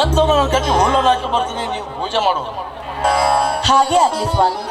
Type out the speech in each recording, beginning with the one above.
ಎತ್ತವನ್ನು ಕಟ್ಟಿ ಹುಲ್ಲನ್ನು ಹಾಕಿ ಬರ್ತೀನಿ ನೀವು ಪೂಜೆ ಮಾಡು ಹಾಗೆ ಆಗ್ಲಿ ಸ್ವಾಮಿ.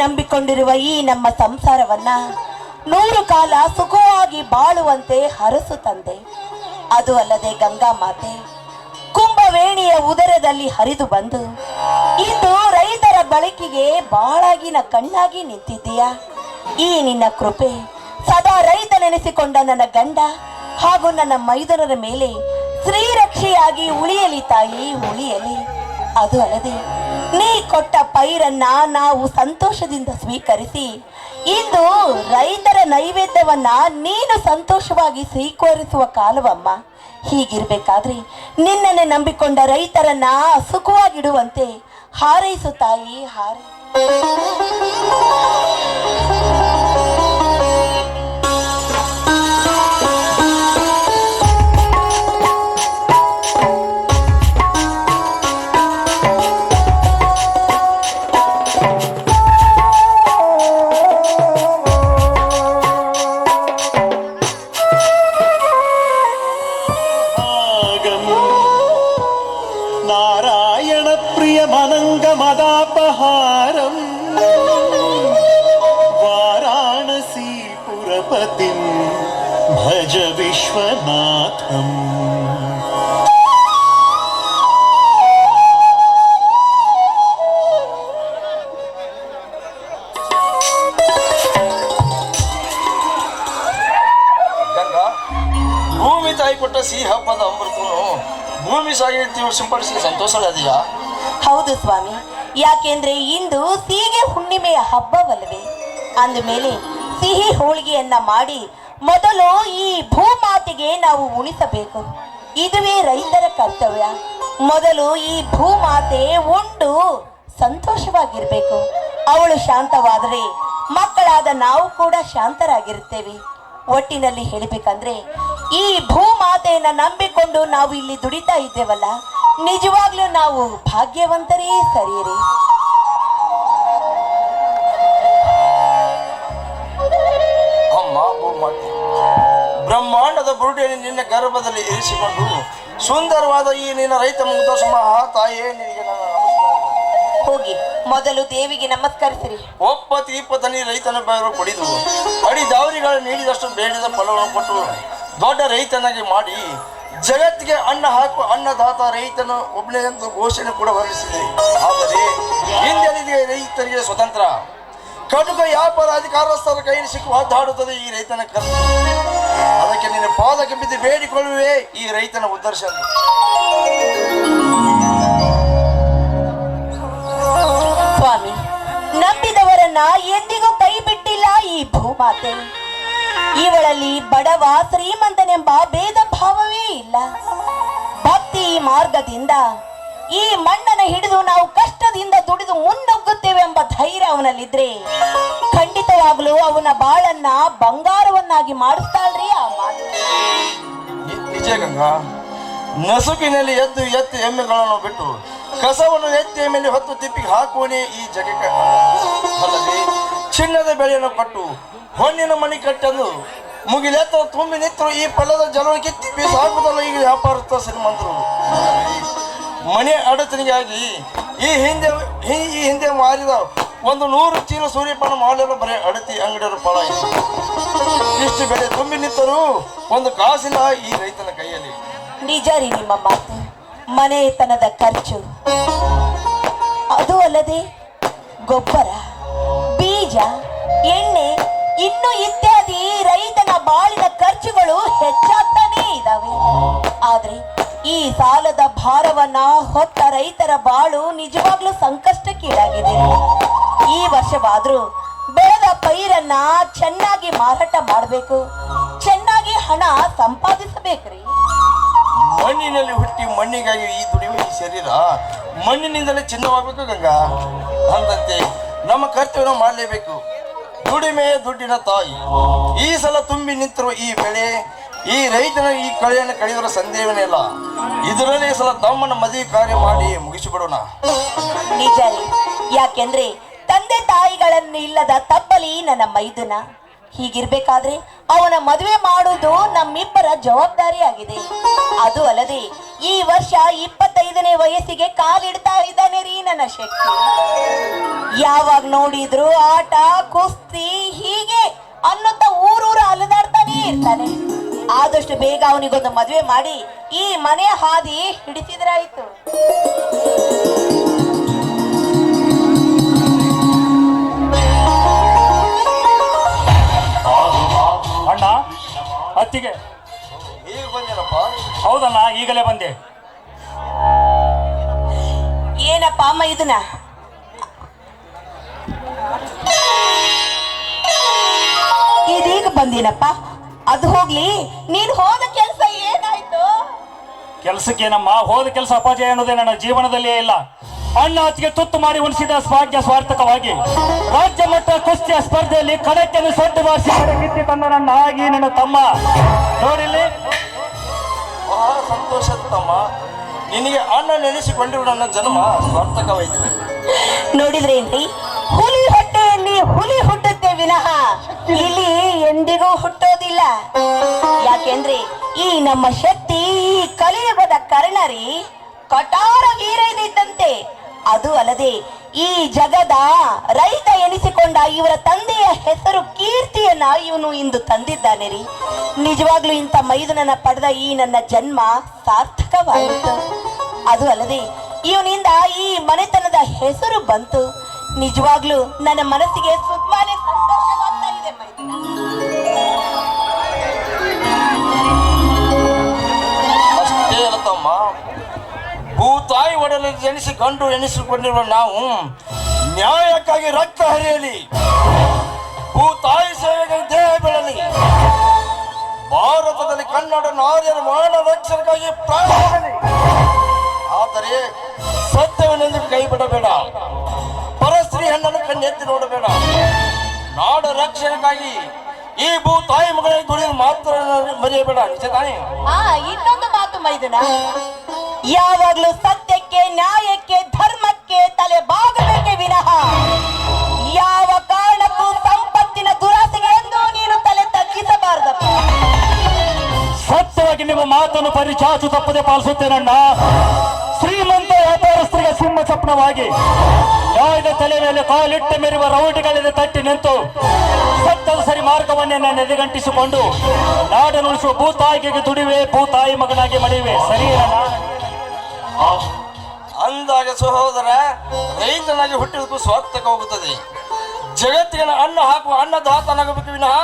ನಂಬಿಕೊಂಡಿರುವ ಈ ನಮ್ಮ ಸಂಸಾರವನ್ನ ನೂರು ಕಾಲ ಸುಖವಾಗಿ ಬಾಳುವಂತೆ ಹರಸು ತಂದೆ. ಅದು ಅಲ್ಲದೆ ಗಂಗಾ ಮಾತೆ, ಕುಂಭವೇಣಿಯ ಉದರದಲ್ಲಿ ಹರಿದು ಬಂದು, ಇಂದು ರೈತರ ಬಳಕೆಗೆ ಬಾಳಾಗಿನ ಕಣ್ಣಾಗಿ ನಿಂತಿದ್ದೀಯಾ? ಈ ನಿನ್ನ ಕೃಪೆ ಸದಾ ರೈತ ನೆನೆಸಿಕೊಂಡ ನನ್ನ ಗಂಡ ಹಾಗೂ ನನ್ನ ಮೈದನರ ಮೇಲೆ ಶ್ರೀರಕ್ಷೆಯಾಗಿ ಉಳಿಯಲಿ ತಾಯಿ, ಉಳಿಯಲಿ. ಅದು ಅಲ್ಲದೆ ನೀ ಕೊಟ್ಟ ಪೈರನ್ನ ನಾವು ಸಂತೋಷದಿಂದ ಸ್ವೀಕರಿಸಿ, ಇಂದು ರೈತರ ನೈವೇದ್ಯವನ್ನ ನೀನು ಸಂತೋಷವಾಗಿ ಸ್ವೀಕರಿಸುವ ಕಾಲವಮ್ಮ. ಹೀಗಿರ್ಬೇಕಾದ್ರೆ, ನಿನ್ನನ್ನೇ ನಂಬಿಕೊಂಡ ರೈತರನ್ನ ಸುಖವಾಗಿಡುವಂತೆ ಹಾರೈಸು ತಾಯಿ ಹಾರೈ गज विश्वनाथम् ಭೂಮಿ ತಾಯಿ ಕೊಟ್ಟ ಸಿಹಿ ಹಬ್ಬದ ಅಮೃತನು ಭೂಮಿ ಸಾಗಿ ಸಿಂಪಡಿಸಿ ಸಂತೋಷರಾದೀಯಾ ಹೌದು ಸ್ವಾಮಿ ಯಾಕೆಂದ್ರೆ ಇಂದು ಸೀಗೆ ಹುಣ್ಣಿಮೆಯ ಹಬ್ಬವಲ್ಲವೇ? ಅಂದಮೇಲೆ ಸಿಹಿ ಹೋಳಿಗೆಯನ್ನ ಮಾಡಿ ಮೊದಲು ಈ ಭೂಮಾತೆಗೆ ನಾವು ಉಣಿಸಬೇಕು. ಇದುವೇ ರೈತರ ಕರ್ತವ್ಯ. ಮೊದಲು ಈ ಭೂಮಾತೆ ಉಂಡು ಸಂತೋಷವಾಗಿರ್ಬೇಕು. ಅವಳು ಶಾಂತವಾದರೆ ಮಕ್ಕಳಾದ ನಾವು ಕೂಡ ಶಾಂತರಾಗಿರುತ್ತೇವೆ. ಒಟ್ಟಿನಲ್ಲಿ ಹೇಳಬೇಕಂದ್ರೆ, ಈ ಭೂಮಾತೆಯನ್ನ ನಂಬಿಕೊಂಡು ನಾವು ಇಲ್ಲಿ ದುಡಿತಾ ಇದ್ದೇವಲ್ಲ, ನಿಜವಾಗ್ಲೂ ನಾವು ಭಾಗ್ಯವಂತರೇ ಸರಿಯರಿ. ಬ್ರಹ್ಮಾಂಡದ ಬುರುಡೆಯನ್ನು ನಿನ್ನ ಗರ್ಭದಲ್ಲಿ ಇರಿಸಿಕೊಂಡು ಸುಂದರವಾದ ಈ ನಿನ್ನ ರೈತ ಮುಗ್ದೋಷಮ ತಾಯೇ ನಿನಗೆ ನನ್ನ ನಮಸ್ಕಾರ. ಹೋಗಿ ಮೊದಲು ದೇವಿಗೆ ನಮಸ್ಕರಿಸಿರಿ. ಒಪ್ಪ ತೀಪತನಿ ರೈತನ ಬೇರು ಪಡೆದು ಅಡಿ ದಾವರಿಗಳು ನೀಡಿದಷ್ಟು ಬೇಡದ ಫಲವನ್ನು ಕೊಟ್ಟು ದೊಡ್ಡ ರೈತನಾಗಿ ಮಾಡಿ ಜಗತ್ತಿಗೆ ಅನ್ನ ಹಾಕುವ ಅನ್ನದಾತ ರೈತನು ಒಬ್ಬನೇ ಎಂದು ಘೋಷಣೆ ಕೂಡ ಹೊರಡಿಸಿದೆ. ಆದರೆ ಹಿಂದೆ ರೈತರಿಗೆ ಸ್ವತಂತ್ರ. ಕಟುಕ ವ್ಯಾಪಾರ ಅಧಿಕಾರಸ್ಥರ ಕೈಯಲ್ಲಿ ಸಿಕ್ಕು ಹದ್ದಾಡುತ್ತದೆ ಈ ರೈತನ ಕರ್ಮ. ಅದಕ್ಕೆ ನಿನ್ನ ಪಾದಕ್ಕೆ ಬಿದ್ದು ಬೇಡಿಕೊಳ್ಳುವೆ ಈ ರೈತನ ಉದ್ದರ್ಶ ಸ್ವಾಮಿ, ನಂಬಿದವರನ್ನ ಎಂದಿಗೂ ಕೈ ಬಿಟ್ಟಿಲ್ಲ ಈ ಭೂಮಾತೆ. ಇವಳಲ್ಲಿ ಬಡವ ಶ್ರೀಮಂತನೆಂಬ ಭೇದ ಭಾವವೇ ಇಲ್ಲ. ಭಕ್ತಿ ಮಾರ್ಗದಿಂದ ಈ ಮಣ್ಣನ್ನು ಹಿಡಿದು ನಾವು ಕಷ್ಟದಿಂದ ದುಡಿದು ಮುನ್ನುಗ್ಗುತ್ತೇವೆ ಎಂಬ ಧೈರ್ಯ ಅವನಲ್ಲಿದ್ರೆ ಖಂಡಿತವಾಗ್ಲೂ ಅವನ ಬಾಳನ್ನ ಬಂಗಾರವನ್ನಾಗಿ ಮಾಡಿಸ್ತಾಳ್ರಿ ಆ ನಸುಕಿನಲ್ಲಿ ಎದ್ದು ಎತ್ತು ಎಮ್ಮೆಗಳನ್ನು ಬಿಟ್ಟು ಕಸವನ್ನು ಎತ್ತಿ ಮೇಲೆ ಹೊತ್ತು ತಿಪ್ಪಿಗೆ ಹಾಕುವನೇ ಈ ಜಗಕ್ಕೆ ಅಲ್ಲದೆ ಚಿನ್ನದ ಬೆಳೆಯನ್ನು ಕೊಟ್ಟು ಹೊನ್ನಿನ ಮಣಿ ಕಟ್ಟಲು ಮುಗಿಲೆತ್ತ ತುಂಬಿ ನಿಂತರು ಈ ಫಲದ ಜಲವನ್ನು ಕಿತ್ತಿ ಸಾಕುದಲ್ಲ ಈಗ ವ್ಯಾಪಾರಸ್ಥ ಶ್ರೀಮಂತರು. ಮನೆ ಅಡಚಣೆಗಾಗಿ ಈ ಹಿಂದೆ ಈ- ಹಿಂದೆ ಮಾರಿದ ಒಂದು ನೂರು ಚೀಲ ಸೂರ್ಯಪಾನ ಮಾಡಲು ಬರೀ ಅಡತಿ ಅಂಗಡಿಯವರು ಇದೆ ಇಷ್ಟು. ಬೆಳೆ ತುಂಬಿ ನಿಂತರು ಒಂದು ಕಾಸಿಲ್ಲ ಈ ರೈತನ ಕೈಯಲ್ಲಿ ನಿಜ ರೀ ನಿಮ್ಮ ಮಾತು. ಮನೆತನದ ಖರ್ಚು. ಅದು ಅಲ್ಲದೆ ಗೊಬ್ಬರ, ಬೀಜ, ಎಣ್ಣೆ, ಇನ್ನು ಇತ್ಯಾದಿ ರೈತನ ಬಾಳಿನ ಖರ್ಚುಗಳು ಹೆಚ್ಚಾಗ್ತಾನೇ ಇದಾವೆ. ಆದ್ರೆ ಈ ಸಾಲದ ಭಾರವನ್ನ ಹೊತ್ತ ರೈತರ ಬಾಳು ನಿಜವಾಗ್ಲೂ ಸಂಕಷ್ಟಕ್ಕೀಡಾಗಿದೆ. ಈ ವರ್ಷವಾದ್ರೂ ಬೆಳೆದ ಪೈರನ್ನ ಚೆನ್ನಾಗಿ ಮಾರಾಟ ಮಾಡಬೇಕು. ಚೆನ್ನಾಗಿ ಹಣ ಸಂಪಾದಿಸಬೇಕ್ರಿ. ಮಣ್ಣಿನಲ್ಲಿ ಹುಟ್ಟಿ ಮಣ್ಣಿಗಾಗಿ ಈ ದುಡಿಮೆ ಈ ಶರೀರ ಮಣ್ಣಿನಿಂದಲೇ ಚಿನ್ನವಾಗಬೇಕು ಗಂಗಾ. ಅಂದಂತೆ ನಮ್ಮ ಕರ್ತವ್ಯ ಮಾಡಲೇಬೇಕು. ದುಡಿಮೆ ದುಡ್ಡಿನ ತಾಯಿ. ಈ ಸಲ ತುಂಬಿ ನಿಂತಿರುವ ಈ ಬೆಳೆ ಈ ರೈತನ ಈ ಕಳೆಯನ್ನು ಕಳೆಯುವ ಸಂದೇಹವೇ ಇಲ್ಲ. ಇದರಲ್ಲಿ ಸಲ ತಮ್ಮನ ಮದುವೆ ಕಾರ್ಯ ಮಾಡಿ ಮುಗಿಸಿಬಿಡೋಣ. ನಿಜ. ಯಾಕೆಂದ್ರೆ ತಂದೆ ತಾಯಿಗಳನ್ನು ಇಲ್ಲದ ತಪ್ಪಲಿ ನನ್ನ ಮೈದುನ. ಹೀಗಿರ್ಬೇಕಾದ್ರೆ ಅವನ ಮದುವೆ ಮಾಡುವುದು ನಮ್ಮಿಬ್ಬರ ಜವಾಬ್ದಾರಿ ಆಗಿದೆ. ಅದು ಅಲ್ಲದೆ ಈ ವರ್ಷ ಇಪ್ಪತ್ತೈದನೇ ವಯಸ್ಸಿಗೆ ಕಾಲಿಡ್ತಾ ಇದ್ದಾನೆ ರೀ ನನ್ನ ಶಕ್ತಿ ಯಾವಾಗ ನೋಡಿದ್ರು ಆಟ, ಕುಸ್ತಿ ಹೀಗೆ ಅನ್ನುತ್ತ ಊರೂರು ಅಲದಾಡ್ತಾನೆ ಇರ್ತಾನೆ. ಆದಷ್ಟು ಬೇಗ ಅವನಿಗೊಂದು ಮದುವೆ ಮಾಡಿ ಈ ಮನೆ ಹಾದಿ ಹಿಡಿಸಿದ್ರಾಯ್ತು. ಅಣ್ಣ ಅತ್ತಿಗೆ. ಹೌದಣ್ಣ ಈಗಲೇ ಬಂದೆ. ಏನಪ್ಪ ಅಮ್ಮ ಇದನ್ನ? ಇದೀಗ ಬಂದಿನಪ್ಪ. ಅದು ಹೋಗ್ಲಿ ನೀನ್ ಹೋದ ಕೆಲಸ ಏನಾಯ್ತು? ಕೆಲಸಕ್ಕೇನಮ್ಮ ಹೋದ ಕೆಲಸ ಅಪಜಯ ಅನ್ನೋದೇ ನನ್ನ ಜೀವನದಲ್ಲಿಯೇ ಇಲ್ಲ. ಅಣ್ಣ ತುತ್ತು ಮಾಡಿ ಉಣಿಸಿದ ಭಾಗ್ಯ ಸ್ವಾರ್ಥಕವಾಗಿ. ರಾಜ್ಯ ಮಟ್ಟ ಕುಸ್ತಿಯ ಸ್ಪರ್ಧೆಯಲ್ಲಿ ಕಡಕ್ಕೆನ್ನು ಸೊಡ್ಡು ಬಾರಿಸಿ ಕಿತ್ತಿ ತಂದ ನನ್ನ ಆಗಿ ನನ್ನ ತಮ್ಮ. ನೋಡಿಲ್ಲಿ ಬಹಳ ಸಂತೋಷ ತಮ್ಮ. ನಿನಗೆ ಅಣ್ಣ ನೆನೆಸಿಕೊಂಡಿರುವ ನನ್ನ ಜನ್ಮ ಸ್ವಾರ್ಥಕವಾಯಿತು. ನೋಡಿದ್ರೆ ಏನ್ರಿ ಹುಲಿ ಹೊಟ್ಟೆಯಲ್ಲಿ ಹುಲಿ ಹುಟ್ಟುತ್ತೆ ವಿನಃ ಇಲ್ಲಿ ಎಂದಿಗೂ ಹುಟ್ಟೋದಿಲ್ಲ. ಯಾಕೆಂದ್ರೆ ಈ ನಮ್ಮ ಶಕ್ತಿ ಈ ಕಲಿಯುಗದ ಕರ್ಣರಿ ಕಟಾರ ವೀರನಿದ್ದಂತೆ. ಅದು ಅಲ್ಲದೆ ಈ ಜಗದ ರೈತ ಎನಿಸಿಕೊಂಡ ಇವರ ತಂದೆಯ ಹೆಸರು ಕೀರ್ತಿಯನ್ನ ಇವನು ಇಂದು ತಂದಿದ್ದಾನೆ ರೀ ನಿಜವಾಗ್ಲೂ ಇಂಥ ಮೈದನನ್ನ ಪಡೆದ ಈ ನನ್ನ ಜನ್ಮ ಸಾರ್ಥಕವಾಯಿತು. ಅದು ಅಲ್ಲದೆ ಇವನಿಂದ ಈ ಮನೆತನದ ಹೆಸರು ಬಂತು. ನಿಜವಾಗ್ಲೂ ನನ್ನ ಮನಸ್ಸಿಗೆ ಸುಮ್ಮನೆ ಸಂತೋಷವಾಗ್ತಾ ಇದೆ ತಮ್ಮ ಭೂತಾಯಿ ಒಡಲಿ ಗಂಡು ನಾವು ನ್ಯಾಯಕ್ಕಾಗಿ ರಕ್ತ ಹರಿಯಲಿ. ಭೂ ತಾಯಿ ಸೇವೆಗೆ ದೇಹ ಬೆಳಲಿ. ಭಾರತದಲ್ಲಿ ಕನ್ನಡ ನಾರಿಯರ ಮಾನ ರಕ್ಷಣೆಗಾಗಿ ಪ್ರಾಣ ಆದರೆ ಸತ್ಯವನ್ನೆಂದು ಕೈ ಬಿಡಬೇಡ. ಹೆಣ್ಣನ್ನು ಕಣ್ಣೆತ್ತಿ ನೋಡಬೇಡ. ನಾಡ ರಕ್ಷಣೆಗಾಗಿ ಈ ಭೂ ತಾಯಿ ಮಗಳಿಗೆ ದುಡಿದು ಮಾತ್ರ ಮರೆಯಬೇಡ ನಿಜ ತಾಯಿ ಆ ಇನ್ನೊಂದು ಮಾತು ಮೈದುನ. ಯಾವಾಗ್ಲೂ ಸತ್ಯಕ್ಕೆ ನ್ಯಾಯಕ್ಕೆ ಧರ್ಮಕ್ಕೆ ತಲೆ ಬಾಗಬೇಕೆ ವಿನಃ. ಯಾವ ಕಾರಣಕ್ಕೂ ಸಂಪತ್ತಿನ ದುರಾಸೆಗೆ ಎಂದು ನೀನು ತಲೆ ತಗ್ಗಿಸಬಾರದಪ್ಪ ಸತ್ಯವಾಗಿ ನಿಮ್ಮ ಮಾತನ್ನು ಪರಿಚಾಚು ತಪ್ಪದೆ ಪಾಲಿಸುತ್ತೇನಣ್ಣ. ಶ್ರೀಮಂತ ವ್ಯಾಪಾರಸ್ಥರಿಗೆ ಸಿಂಹ ಸ್ವಪ್ನವಾಗಿ ನ್ಯಾಯದ ತಲೆ ಮೇಲೆ ಕಾಲಿಟ್ಟ ಮೇರುವ ರೌಡಿಗಳಿಂದ ತಟ್ಟಿ ನಿಂತು ಸತ್ತದ ಸರಿ ಮಾರ್ಗವನ್ನೇ ನಾನು ನೆಲೆಗಂಟಿಸಿಕೊಂಡು ನಾಡನ್ನು ಉಳಿಸುವ ಭೂತಾಯಿಗೆ ದುಡಿವೆ, ಭೂತಾಯಿ ಮಗನಾಗಿ ಮಡಿವೆ ಸರಿ ಅಂದಾಗ ಸಹೋದರ, ರೈತನಾಗಿ ಹುಟ್ಟಿದಕ್ಕೂ ಸ್ವಾರ್ಥಕ ಹೋಗುತ್ತದೆ. ಜಗತ್ತಿನ ಅನ್ನ ಹಾಕುವ ಅನ್ನದಾತನಾಗಬೇಕು ವಿನಃ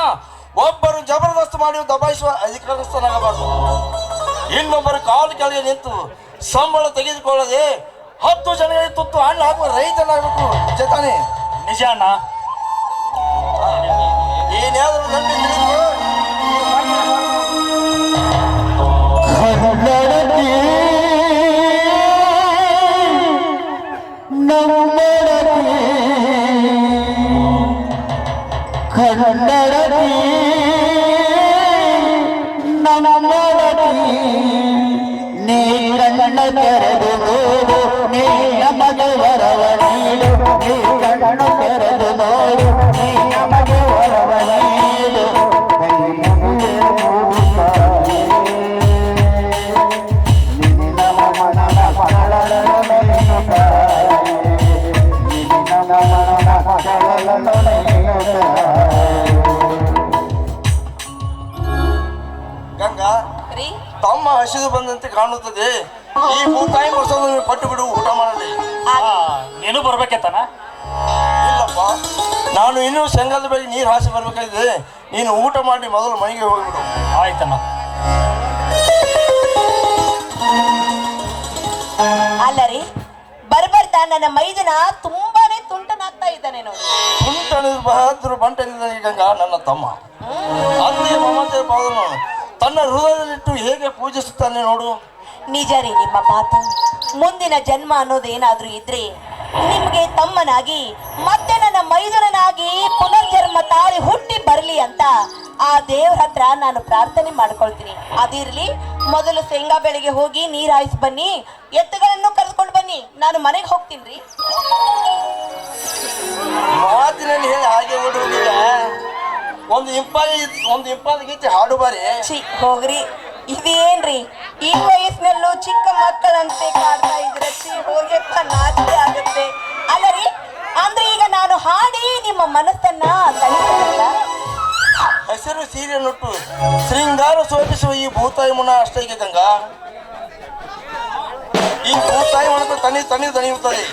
ಒಬ್ಬರು ಜಬರ್ದಸ್ತ್ ಮಾಡಿ ದಬಾಯಿಸುವ ಅಧಿಕಾರಸ್ಥನಾಗಬಾರದು. ಇನ್ನೊಬ್ಬರು ಕಾಲು ಕೆಳಗೆ ನಿಂತು ಸಂಬಳ ತೆಗೆದುಕೊಳ್ಳದೆ ಹತ್ತು ಜನಗಳಿಗೆ ತುತ್ತು ಹಣ್ಣು ಹಾಕುವ ರೈತನಾಗಬೇಕು. ಜತಾನೆ ನಿಜ ಅಣ್ಣ ಏನಾದರೂ ನಂಬಿ ತಿಳಿದು ನೀ ಕಣ್ಣ ಹಸಿದು ಬಂದಂತೆ ಕಾಣುತ್ತದೆ. ಈ ಮೂಕಾಯಿ ಮೊಸರನ್ನು ಪಟ್ಟು ಬಿಡು ಊಟ ಮಾಡಲಿ ಆ, ನೀನು ಬರ್ಬೇಕೇತನ ಇಲ್ಲಪ್ಪ ನಾನು ಇನ್ನೂ ಶೇಂಗಾದ ಬಳಿ ನೀರು ಹಾಸಿ ಬರ್ಬೇಕಾಗಿದೆ. ನೀನು ಊಟ ಮಾಡಿ ಮೊದಲು ಮನೆಗೆ ಹೋಗ್ಬಿಡು. ಆಯ್ತಣ್ಣ. ಅಲ್ಲ ರೀ ಬರ್ಬರ್ತಾ ನನ್ನ ಮೈದನ ತುಂಬಾನೇ ತುಂಟನಾಗ್ತಾ ಇದ್ದಾನೆ ನೋಡಿ. ಕುಂಟಣಿದ ಬಹದ್ದೂರು ಬಂಟನಿದ್ದಾನೆ ಗಂಗಾ ನನ್ನ ತಮ್ಮ. ಅತ್ತೆ ಮಮತೆ ಪಾದನು ತನ್ನ ಹೃದಯದಲ್ಲಿಟ್ಟು ಹೇಗೆ ಪೂಜಿಸುತ್ತಾನೆ ನೋಡು. ನಿಜ ರೀ ನಿಮ್ಮ ಮಾತು. ಮುಂದಿನ ಜನ್ಮ ಅನ್ನೋದೇನಾದ್ರೂ ಇದ್ರೆ ನಿಮ್ಗೆ ತಮ್ಮನಾಗಿ ಮತ್ತೆ ನನ್ನ ಮೈದುನನಾಗಿ ಪುನರ್ಜನ್ಮ ತಾಳಿ ಹುಟ್ಟಿ ಬರಲಿ ಅಂತ ಆ ದೇವ್ರ ಹತ್ರ ನಾನು ಪ್ರಾರ್ಥನೆ ಮಾಡ್ಕೊಳ್ತೀನಿ. ಅದಿರ್ಲಿ ಮೊದಲು ಶೇಂಗಾ ಬೆಳೆಗೆ ಹೋಗಿ ನೀರ್ ಹಾಯಿಸಿ ಬನ್ನಿ ಎತ್ತುಗಳನ್ನು ಕರೆದುಕೊಂಡು ಬನ್ನಿ. ನಾನು ಮನೆಗೆ ಹೋಗ್ತೀನಿ ರೀ. ಮಾತಿನಲ್ಲಿ ಹೇಳಿ ಹಾಗೆ ಒಂದು ಇಂಪಾದ ಒಂದು ಇಂಪಾದ ಗೀತೆ ಹಾಡು ಬಾರಿ. ಛೀ ಹೋಗ್ರಿ. ಇದೇನ್ರಿ? ಈ ವಯಸ್ಸಿನಲ್ಲೂ ಚಿಕ್ಕ ಮಕ್ಕಳಂತೆ ಕಾಡ್ತಾ ಇದ್ರೆ ಛೀ ಹೋಗ್ಯಪ್ಪ ನಾಚಿಕೆ ಆಗುತ್ತೆ. ಅಲ್ಲರಿ? ಅಂದ್ರೆ ಈಗ ನಾನು ಹಾಡಿ ನಿಮ್ಮ ಮನಸ್ಸನ್ನ ತಣಿಸಲ್ಲ ಹಸಿರು ಸೀರೆ ನುಟ್ಟು ಶೃಂಗಾರ ಶೋಭಿಸುವ ಈ ಭೂತಾಯಿ ಮುನ ಅಷ್ಟೇ ಗಂಗಾ. ಈ ಭೂತಾಯಿ ಮುನ ತನಿ ತನಿ ತಣಿಯುತ್ತದೆ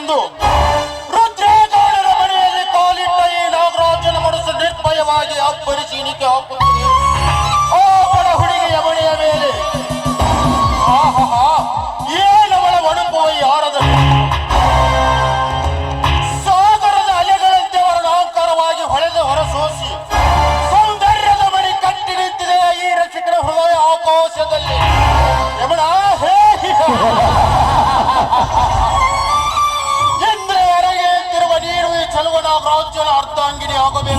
ಎಂದು ರುದ್ರೇಗೌಡರ ಮನೆಯಲ್ಲಿ ಕಾಲಿಟ್ಟ ಈ ನಾಗರಾಜನ ಮನಸ್ಸು ನಿರ್ಭಯವಾಗಿ ಅಬ್ಬರಿಸಿ ಇಣಿಕೆ ಹಾಕುತ್ತದೆ